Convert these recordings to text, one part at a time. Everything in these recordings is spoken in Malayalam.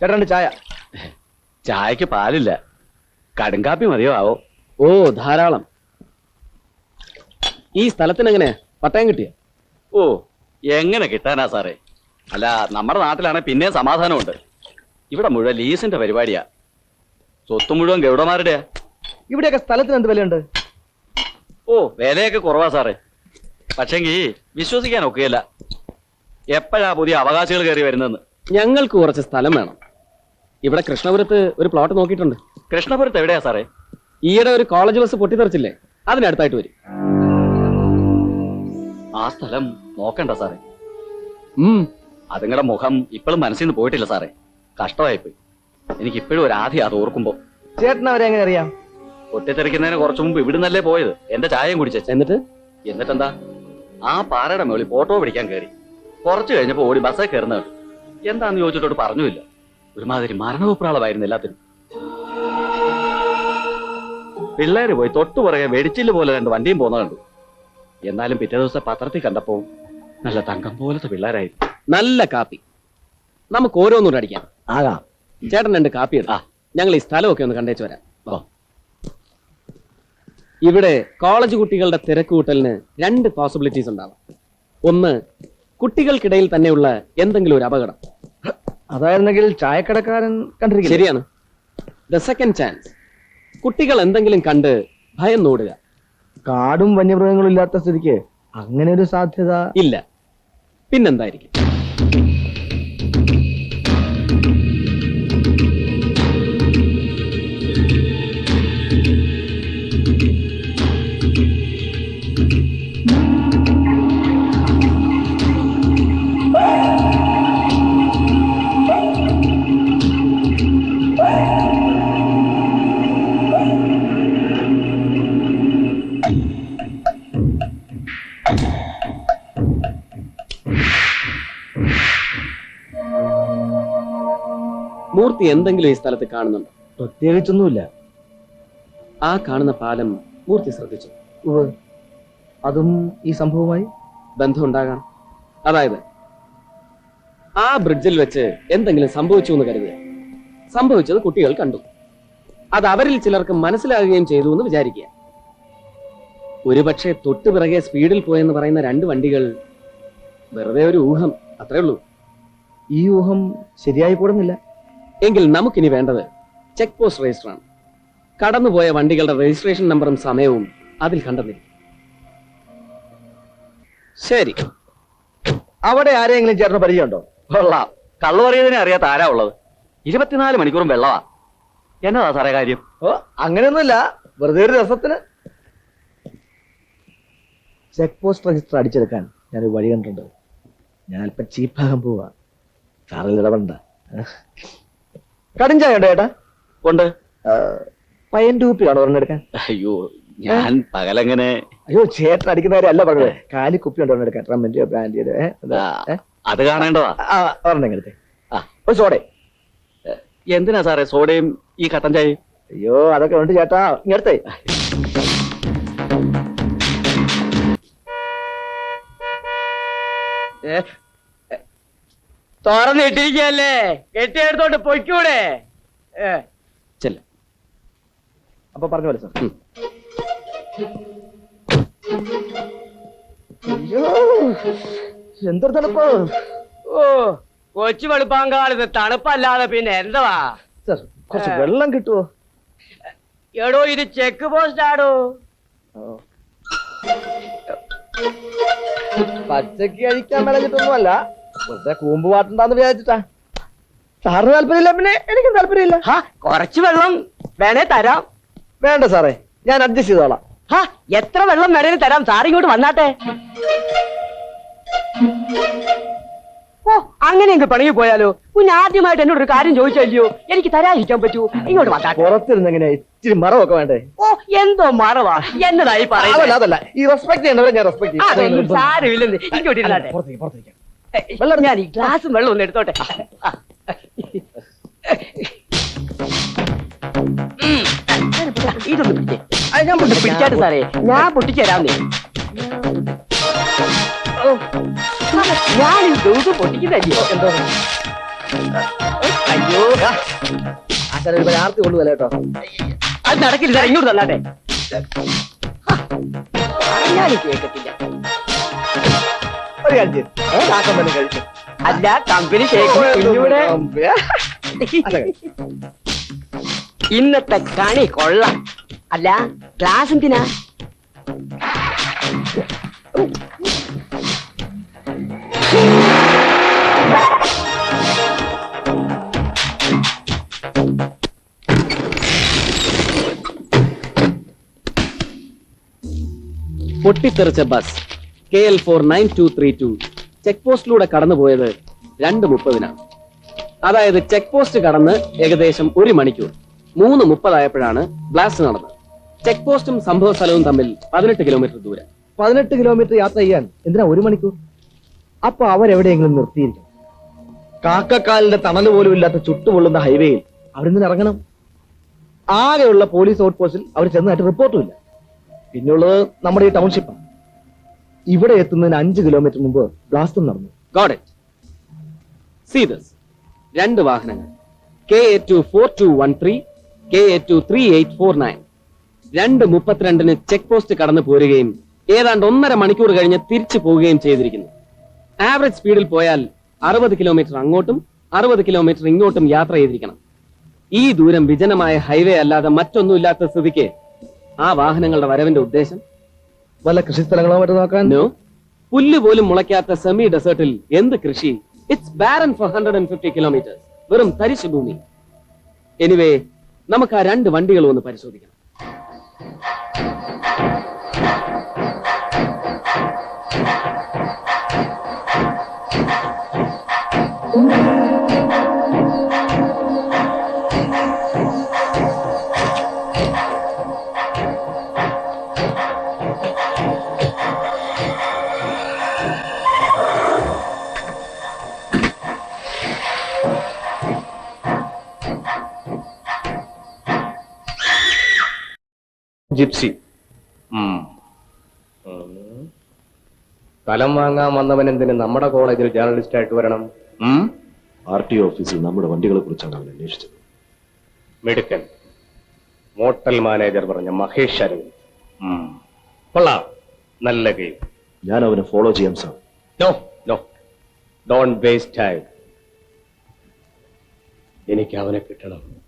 ചേട്ടാ രണ്ട് ചായ. ചായക്ക് പാലില്ല. കടുങ്കാപ്പി മതിയോ? ആവോ. ഓ ധാരാളം. ഈ സ്ഥലത്തിന് എങ്ങനെ പട്ടയം കിട്ടിയ? ഓ എങ്ങനെ കിട്ടാനാ സാറേ? അല്ല നമ്മുടെ നാട്ടിലാണെ പിന്നെ സമാധാനമുണ്ട്. ഇവിടെ മുഴുവൻ ലീസിന്റെ പരിപാടിയാ. സ്വത്ത് മുഴുവൻ ഗൗഡമാരുടെ ഇവിടെയൊക്കെ സ്ഥലത്തിന് എന്ത് വിലയുണ്ട്? ഓ വിലയൊക്കെ കുറവാ സാറേ. പക്ഷെങ്കി വിശ്വസിക്കാൻ ഒക്കെയല്ല എപ്പോഴാ പുതിയ അവകാശികൾ കയറി വരുന്നെന്ന് ഞങ്ങൾക്ക് കുറച്ച് സ്ഥലം വേണം. ഇവിടെ കൃഷ്ണപുരത്ത് ഒരു പ്ലോട്ട് നോക്കിയിട്ടുണ്ട്. കൃഷ്ണപുരത്ത് എവിടെയാ സാറേ? ഈയിടെ ഒരു കോളേജ് ബസ് പൊട്ടിത്തെറിച്ചില്ലേ? അതിനടുത്തായിട്ട് വരും. ആ സ്ഥലം നോക്കണ്ട സാറേ. ഉം. അതുങ്ങളുടെ മുഖം ഇപ്പോഴും മനസ്സിൽ നിന്ന് പോയിട്ടില്ല സാറേ. കഷ്ടമായിപ്പോയി. എനിക്ക് ഇപ്പോഴും ഒരു ആദ്യം അത് ഓർക്കുമ്പോ. ചേട്ടൻ അവരെ എങ്ങനെ അറിയാം? പൊട്ടിത്തെറിക്കുന്നതിന് കുറച്ചു മുമ്പ് ഇവിടുന്നല്ലേ പോയത്? എന്റെ ചായയും കുടിച്ച എന്നിട്ട്? എന്നിട്ടെന്താ? ആ പാറയുടെ മുകളിൽ ഫോട്ടോ പിടിക്കാൻ കയറി കുറച്ചു കഴിഞ്ഞപ്പോ ഓടി ബസ്സേ കയറുന്ന എന്താന്ന് ചോദിച്ചിട്ടോട് പറഞ്ഞുമില്ല. ഒരുമാതിരി മരണവിപ്രാളമായിരുന്നു എല്ലാത്തിനും. പിള്ളേര് പോയി തൊട്ടു പുറകെ വെടിച്ചിൽ പോലെ രണ്ട് വണ്ടിയും പോന്ന കണ്ടു. എന്നാലും പിറ്റേ ദിവസം പത്രത്തിൽ കണ്ടപ്പോ നല്ല തങ്കം പോലത്തെ പിള്ളേരായിരുന്നു. നല്ല കാപ്പി. നമുക്ക് ഓരോന്നും അടിക്കാം. ആകാം. ചേട്ടൻ രണ്ട് കാപ്പി. എടുക്കാം ഞങ്ങൾ ഈ സ്ഥലമൊക്കെ ഒന്ന് കണ്ടേച്ച് വരാം. ഇവിടെ കോളേജ് കുട്ടികളുടെ തിരക്ക് കൂട്ടലിന് രണ്ട് പോസിബിലിറ്റീസ് ഉണ്ടാവാം. ഒന്ന് കുട്ടികൾക്കിടയിൽ തന്നെയുള്ള എന്തെങ്കിലും ഒരു അപകടം. അതായിരുന്നെങ്കിൽ ചായക്കടക്കാരൻ കണ്ടിരിക്കില്ല? ശരിയാണ്. ദ സെക്കൻഡ് ചാൻസ് കുട്ടികൾ എന്തെങ്കിലും കണ്ട് ഭയം നോടുക കാടും വന്യമൃഗങ്ങളും ഇല്ലാത്ത സ്ഥിതിക്ക് അങ്ങനെ ഒരു സാധ്യത ഇല്ല. പിന്നെന്തായിരിക്കും? മൂർത്തി എന്തെങ്കിലും ഈ സ്ഥലത്ത് കാണുന്നുണ്ടോ? പ്രത്യേകിച്ചൊന്നുമില്ല. ആ കാണുന്ന പാലം മൂർത്തി ശ്രദ്ധിച്ചു. അതും ഈ സംഭവമായി ബന്ധമുണ്ടാകാം അതായത് ആ ബ്രിഡ്ജിൽ വെച്ച് എന്തെങ്കിലും സംഭവിച്ചു എന്ന് കരുതുക സംഭവിച്ചത് കുട്ടികൾ കണ്ടു. അത് അവരിൽ ചിലർക്ക് മനസ്സിലാകുകയും ചെയ്തു എന്ന് വിചാരിക്കുക. ഒരുപക്ഷെ തൊട്ടു പിറകെ സ്പീഡിൽ പോയെന്ന് പറയുന്ന രണ്ട് വണ്ടികൾ വെറുതെ ഒരു ഊഹം അത്രേ ഉള്ളൂ. ഈ ഊഹം ശരിയായി കൂടുന്നില്ല എങ്കിൽ നമുക്കിനി വേണ്ടത് ചെക്ക് പോസ്റ്റ് രജിസ്റ്റർ ആണ്. കടന്നുപോയ വണ്ടികളുടെ രജിസ്ട്രേഷൻ നമ്പറും സമയവും അതിൽ കണ്ടെന്നില്ല ശരി. അവിടെ ആരെങ്കിലും ചേർന്ന് പരിചയമുണ്ടോ? കൊള്ളാം. കള്ളു പറയുന്നതിനെ അറിയാത്ത ആരാ ഉള്ളത്? ഇരുപത്തിനാല് മണിക്കൂറും വെള്ളമാ എന്നതാ സാറേ കാര്യം? ഓ അങ്ങനെയൊന്നുമില്ല. വെറുതെ ഒരു രസത്തിന് ചെക്ക് പോസ്റ്റ് രജിസ്റ്റർ അടിച്ചെടുക്കാൻ ഞാനൊരു വഴി കണ്ടിട്ടുണ്ട്. ഞാൻ അല്പം ചീപ്പാകാൻ പോവാ. സാറിൽ ഇടപെടണ്ട കടിഞ്ചായ ഉണ്ടോ ചേട്ടാ? ഉണ്ട്. പയ്യൻ ടൂപ്പിയാണോ ഒരെണ്ണം അയ്യോ ഞാൻ പകലങ്ങനെ? അയ്യോ ചേട്ടൻ അടിക്കുന്ന കാര്യം അല്ല പറഞ്ഞത്. കാലി കുപ്പി ഉണ്ടോ എടുക്കാൻ? റമ്മന്റെയോ ബ്രാൻഡിയോ ആ, അത് കാണേണ്ടതാ. ഒരെണ്ണം എടുത്തേ. ആ. ഒരു സോഡേ. എന്തിനാ സാറേ സോഡയും ഈ കട്ടൻ ചായയും? അയ്യോ അതൊക്കെ ഉണ്ട് ചേട്ടാ. ഇങ്ങടുത്തേ തുറന്നിട്ടിരിക്കല്ലേ കെട്ടിയെടുത്തോണ്ട് പൊയ്ക്കൂടെ? ചെല്ല. അപ്പൊ പറഞ്ഞ പോലെ സാർ. എന്തൊരു തണുപ്പ്. ഓ കൊച്ചു വെളുപ്പാങ്കാലത്ത് തണുപ്പല്ലാതെ പിന്നെ എന്തുവാ? സാർ കുറച്ച് വെള്ളം കിട്ടുമോ എടോ ഇത് ചെക്ക് പോസ്റ്റ് ആടോ. പച്ചക്ക് കഴിക്കാൻ മേളഞ്ഞിട്ടൊന്നുമല്ല വെറുതെ കൂമ്പ് പാട്ടുണ്ടാന്ന് വിചാരിച്ചിട്ടാ. സാറിന് താല്പര്യമില്ല പിന്നെ എനിക്കും താല്പര്യമില്ല. ഹാ കുറച്ച് വെള്ളം വേണേ തരാം. വേണ്ട സാറേ ഞാൻ അഡ്ജസ്റ്റ് ചെയ്തോളാം. ഹാ എത്ര വെള്ളം വേണേലും തരാം സാർ ഇങ്ങോട്ട് വന്നാട്ടെ. ഓ അങ്ങനെയെങ്കിൽ പണിയിൽ പോയാലോ? കുഞ്ഞ് ആദ്യമായിട്ട് എന്നോട് ഒരു കാര്യം ചോദിച്ചല്ലയോ എനിക്ക് തരാതിരിക്കാൻ പറ്റൂ. ഇങ്ങോട്ട് വന്നാട്ടെ. പുറത്തിരുന്ന് എങ്ങനെയാ ഇച്ചിരി മറവൊക്കെ വേണ്ടേ? ഓ എന്തോ മറവാ. എന്നതായി അതല്ല അതല്ല. ഈ റെസ്പെക്ട് ഞാൻ റെസ്പെക്ട് അതൊന്നും സാരമില്ലെന്ന്. ഇങ്ങോട്ട് ഇരുന്നാട്ടെ. പുറത്തേക്ക് പുറത്തേക്ക്. വെള്ളം ഞാൻ ഈ ഗ്ലാസും വെള്ളം ഒന്ന് എടുത്തോട്ടെ. ഇതൊന്ന് പിടിച്ചേ ഞാൻ പൊട്ടി പിടിച്ചാട്ട് സാറേ. ഞാൻ പൊട്ടിച്ചേരാന്നേ ഞാൻ ഈ ദിവസം പൊട്ടിക്കുന്നല്ലോ എന്തോ? അയ്യോ. ആശാൻ ഒരു ആർത്തി കൊള്ളുവല്ല കേട്ടോ? അത് നടക്കില്ല സാർ ഇങ്ങോട്ട് തന്നാട്ടെ. പറഞ്ഞാലും കേൾക്കത്തില്ല ഒരു കാര്യം. കാക്കം കഴിച്ചു. അല്ല കമ്പനി കുഞ്ഞൂടെ ഇന്നത്തെ കണി കൊള്ളാം. അല്ല ക്ലാസ് എന്തിനാ? പൊട്ടിത്തെറിച്ച bus. K L four nine two three two. Check പോസ്റ്റിലൂടെ കടന്നുപോയത് രണ്ട് മുപ്പതിനാണ്. അതായത് ചെക്ക് പോസ്റ്റ് കടന്ന് ഏകദേശം ഒരു മണിക്കൂർ. മൂന്ന് മുപ്പതായപ്പോഴാണ് ബ്ലാസ്റ്റ് നടന്നത്. ചെക്ക് പോസ്റ്റും സംഭവ സ്ഥലവും തമ്മിൽ പതിനെട്ട് കിലോമീറ്റർ ദൂരം. പതിനെട്ട് കിലോമീറ്റർ യാത്ര ചെയ്യാൻ എന്തിനാ ഒരു മണിക്കൂർ? അപ്പൊ അവരെവിടെയെങ്കിലും നിർത്തിയിരിക്കണം. കാക്കക്കാലിന്റെ തണൽ പോലും ഇല്ലാത്ത ചുട്ടുപൊള്ളുന്ന ഹൈവേയിൽ അവിടെ നിന്ന് ഇറങ്ങണം. ആകെയുള്ള പോലീസ് ഔട്ട് പോസ്റ്റിൽ അവർ ചെന്നതായിട്ട് റിപ്പോർട്ടും ഇല്ല. പിന്നെയുള്ളത് നമ്മുടെ ഈ ടൗൺഷിപ്പാണ്. ഇവിടെ എത്തുന്നതിന് അഞ്ച് കിലോമീറ്റർ മുമ്പ് ബ്ലാസ്റ്റും നടന്നു. ഗോഡ് ഇറ്റ് സീതസ് രണ്ട് വാഹനങ്ങൾ. K A two four two one three K A two three eight four nine രണ്ട് മുപ്പത്തിരണ്ടിന് ചെക്ക് പോസ്റ്റ് കടന്നു പോരുകയും ഏതാണ്ട് ഒന്നര മണിക്കൂർ കഴിഞ്ഞ് തിരിച്ചു പോവുകയും ചെയ്തിരിക്കുന്നു. ആവറേജ് സ്പീഡിൽ പോയാൽ അറുപത് കിലോമീറ്റർ അങ്ങോട്ടും അറുപത് കിലോമീറ്റർ ഇങ്ങോട്ടും യാത്ര ചെയ്തിരിക്കണം. ഈ ദൂരം വിജനമായ ഹൈവേ അല്ലാതെ മറ്റൊന്നുമില്ലാത്ത സ്ഥിതിക്ക് ആ വാഹനങ്ങളുടെ വരവിന്റെ ഉദ്ദേശം? വല്ല കൃഷിസ്ഥലങ്ങളോ മറ്റോ നോക്കാൻ? പുല്ല് പോലും മുളയ്ക്കാത്ത സെമി ഡെസേർട്ടിൽ എന്ത് കൃഷി? It's barren four hundred and fifty kilometres വെറും തരിശു ഭൂമി. എനിവേ നമുക്ക് ആ രണ്ട് വണ്ടികളും ഒന്ന് പരിശോധിക്കണം. സ്ഥലം വാങ്ങാൻ വന്നവൻ എന്തിന് നമ്മുടെ കോളേജിൽ ജേർണലിസ്റ്റ് ആയിട്ട് വരണം? ആർ ടി ഓഫീസിൽ നമ്മുടെ വണ്ടികളെ കുറിച്ചാണ് അവൻ അന്വേഷിച്ചത്. മിടുക്കൻ. മോട്ടൽ മാനേജർ പറഞ്ഞ മഹേഷ് അരവിന്ദ് കൊള്ളാം. നല്ല ഗെയിം. ഞാൻ അവനെ ഫോളോ ചെയ്യാം sir. No no. Don't waste time എനിക്ക് അവനെ കിട്ടണം.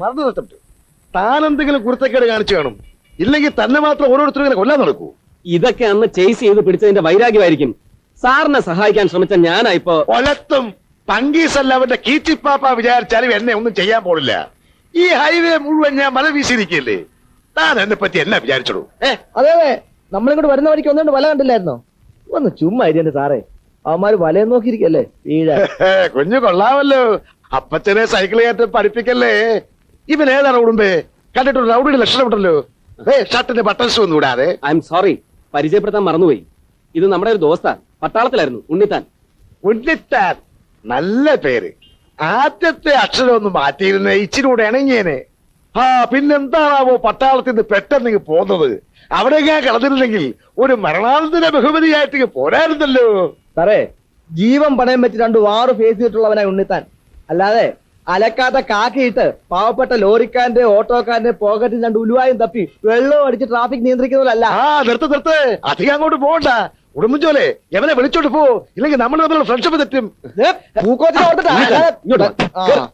മറന്നു നിർത്തട്ടെ താൻ എന്തെങ്കിലും കുരുത്തക്കേട് കാണിച്ചു കാണും. ഇല്ലെങ്കിൽ തന്നെ മാത്രം ഓരോരുത്തരും ഇങ്ങനെ കൊല്ലാൻ നടക്കൂ. ഇതൊക്കെ അന്ന് ചേസ് ചെയ്ത് പിടിച്ചതിന്റെ വൈരാഗ്യമായിരിക്കും. സാറിനെ സഹായിക്കാൻ ശ്രമിച്ച ഞാനാ ഇപ്പോ കൊലത്തും പങ്കീസല്ല അവന്റെ കീച്ചിപ്പാപ്പ വിചാരിച്ചാലും എന്നെ ഒന്നും ചെയ്യാൻ പോണില്ല. ഈ ഹൈവേ മുഴുവൻ ഞാൻ മല വീശിയിരിക്കല്ലേ താൻ എന്നെ പറ്റി എന്നാ വിചാരിച്ചോളൂ? അതെ അതെ. നമ്മളിങ്ങോട്ട് വരുന്ന വഴിക്ക് ഒന്നുകൊണ്ട് വല കണ്ടില്ലായിരുന്നോ? ഒന്ന് ചുമ്മാ ഇരി എന്റെ സാറേ. അവന്മാര് വലയം നോക്കിയിരിക്കല്ലേ വീഴ കുഞ്ഞു കൊള്ളാമല്ലോ. അപ്പച്ചനെ സൈക്കിൾ കയറ്റം പഠിപ്പിക്കല്ലേ? ഇവൻ ഏതാണ് ഉടുമ്പേ കണ്ടിട്ട് റൗഡിയുടെ ലക്ഷണമുണ്ടല്ലോ ഏ ഷർട്ടിന്റെ ബട്ടൺസ് ഒന്നും ഇടാതെ. ഐ എം സോറി പരിചയപ്പെടുത്താൻ മറന്നുപോയി. ഇത് നമ്മുടെ ഒരു ദോസ്താ പട്ടാളത്തിലായിരുന്നു. ഉണ്ണിത്താൻ. ഉണ്ണിത്താൻ. നല്ല പേര്. ആദ്യത്തെ അക്ഷരം ഒന്ന് മാറ്റിയിരുന്ന ഇച്ചിരി കൂടെ ഇണങ്ങിയേനെ. ആ പിന്നെന്താണാവോ പട്ടാളത്തിൽ നിന്ന് പെട്ടെന്ന് ഇങ്ങ് പോന്നത്? അവിടെ ഞാൻ കിടന്നിരുന്നെങ്കിൽ ഒരു മരണാനന്തര ബഹുമതിയായിട്ട് പോരായിരുന്നല്ലോ. സാറേ ജീവൻ പണയം വെച്ച് രണ്ട് വാറ് ഫേസ് ചെയ്തിട്ടുള്ളവനായി ഉണ്ണിത്താൻ. അല്ലാതെ അലക്കാത്ത കാക്കിയിട്ട് പാവപ്പെട്ട ലോറിക്കാരന്റെ ഓട്ടോക്കാരന്റെ പോക്കറ്റിൽ രണ്ട് ഉലുവായും തപ്പി വെള്ളവും അടിച്ച് ട്രാഫിക് നിയന്ത്രിക്കുന്നതല്ല ആ നിർത്ത് നിർത്ത്. അധികം അങ്ങോട്ട് പോകണ്ട. ഉടുമ്പുചോലെ എവനെ വിളിച്ചോട്ട് പോ. ഇല്ലെങ്കിൽ നമ്മൾ തമ്മിലുള്ള ഫ്രണ്ട്ഷിപ്പ് തെറ്റും. ഓർത്തിട്ടാ.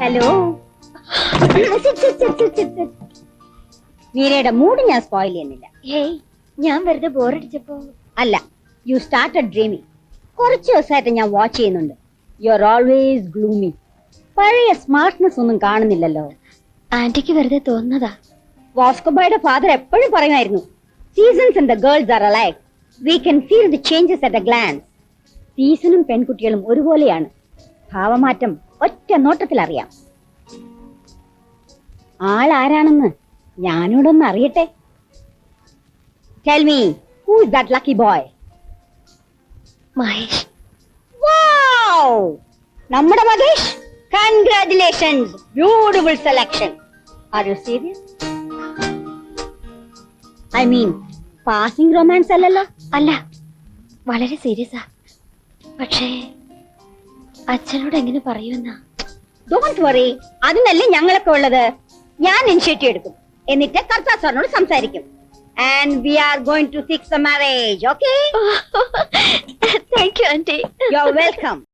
ഹലോ മീരയുടെ മൂഡ് ഞാൻ സ്പോയിൽ ചെയ്യുന്നില്ല. ഹേയ് ഞാൻ വെറുതെ ബോറടിച്ചപ്പോ അല്ല യു സ്റ്റാർട്ടഡ് ഡ്രീമിങ് കുറച്ച് ദിവസമായിട്ട് ഞാൻ വാച്ച് ചെയ്യുന്നുണ്ട്. യു ആർ ഓൾവേസ് ഗ്ലൂമി പഴയ സ്മാർട്ട്നെസ് ഒന്നും കാണുന്നില്ലല്ലോ. ആന്റിക്ക് വെറുതെ തോന്നുന്നതാ. വാസ്കോബായുടെ ഫാദർ എപ്പോഴും പറയുമായിരുന്നു seasons and the girls are alike we can feel the changes at a glance സീസണും പെൺകുട്ടികളും ഒരുപോലെയാണ്. ഭാവമാറ്റം ഒറ്റ നോട്ടത്തിൽ അറിയാം ആളാരാണെന്ന് ഞാനോടൊന്ന് അറിയട്ടെ? Tell me who is that lucky boy Mahesh. നമ്മുടെ Mahesh. Congratulations beautiful selection are you serious I mean passing romance അല്ലല്ലോ? അല്ല വളരെ സീരിയസാ പക്ഷേ അച്ഛനോട് എങ്ങനെ പറയുമെന്നാ? ഡോണ്ട് വറി അതിനല്ലേ ഞങ്ങളൊക്കെ ഉള്ളത്. ഞാൻ ഇനിഷ്യേറ്റീവ് എടുക്കും. എന്നിട്ട് കർത്താ സാറിനോട് സംസാരിക്കും. And we are going to fix a marriage okay thank you aunty you are welcome